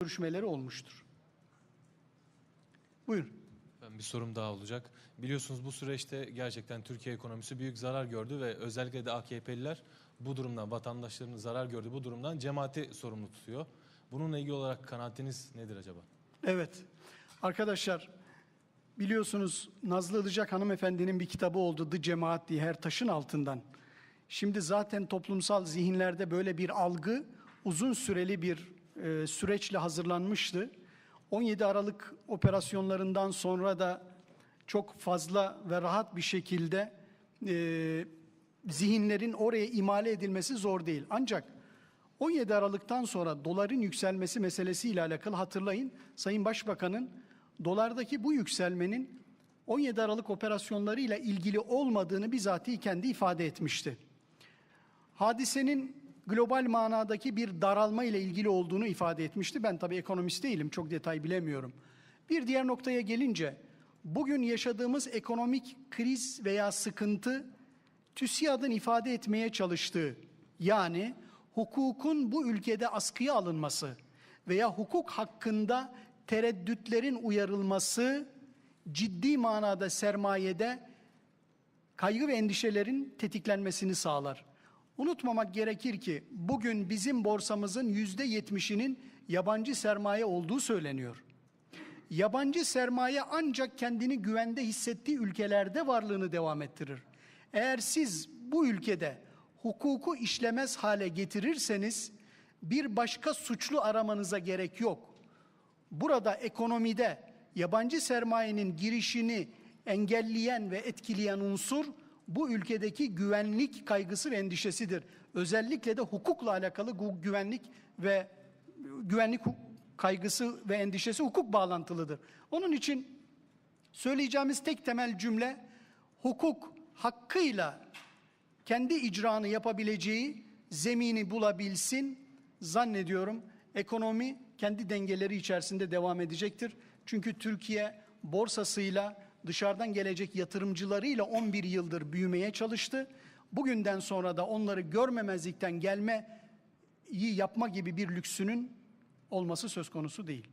görüşmeleri olmuştur. Buyurun. Ben bir sorum daha olacak. Biliyorsunuz bu süreçte gerçekten Türkiye ekonomisi büyük zarar gördü ve özellikle de AKP'liler bu durumdan, vatandaşlarının zarar gördüğü bu durumdan cemaati sorumlu tutuyor. Bununla ilgili olarak kanaatiniz nedir acaba? Evet. Arkadaşlar biliyorsunuz Nazlı Ilıcak hanımefendinin bir kitabı oldu The Cemaat diye her taşın altından. Şimdi zaten toplumsal zihinlerde böyle bir algı uzun süreli bir e, süreçle hazırlanmıştı. 17 Aralık operasyonlarından sonra da çok fazla ve rahat bir şekilde e, zihinlerin oraya imale edilmesi zor değil. Ancak 17 Aralık'tan sonra doların yükselmesi meselesiyle alakalı hatırlayın Sayın Başbakan'ın dolardaki bu yükselmenin 17 Aralık operasyonlarıyla ilgili olmadığını bizatihi kendi ifade etmişti. Hadisenin global manadaki bir daralma ile ilgili olduğunu ifade etmişti. Ben tabii ekonomist değilim, çok detay bilemiyorum. Bir diğer noktaya gelince, bugün yaşadığımız ekonomik kriz veya sıkıntı, TÜSİAD'ın ifade etmeye çalıştığı, yani hukukun bu ülkede askıya alınması veya hukuk hakkında tereddütlerin uyarılması, ciddi manada sermayede kaygı ve endişelerin tetiklenmesini sağlar. Unutmamak gerekir ki bugün bizim borsamızın yüzde yetmişinin yabancı sermaye olduğu söyleniyor. Yabancı sermaye ancak kendini güvende hissettiği ülkelerde varlığını devam ettirir. Eğer siz bu ülkede hukuku işlemez hale getirirseniz bir başka suçlu aramanıza gerek yok. Burada ekonomide yabancı sermayenin girişini engelleyen ve etkileyen unsur bu ülkedeki güvenlik kaygısı ve endişesidir. Özellikle de hukukla alakalı güvenlik ve güvenlik kaygısı ve endişesi hukuk bağlantılıdır. Onun için söyleyeceğimiz tek temel cümle hukuk hakkıyla kendi icranı yapabileceği zemini bulabilsin zannediyorum ekonomi kendi dengeleri içerisinde devam edecektir. Çünkü Türkiye borsasıyla dışarıdan gelecek yatırımcılarıyla 11 yıldır büyümeye çalıştı. Bugünden sonra da onları görmemezlikten gelme iyi yapma gibi bir lüksünün olması söz konusu değil.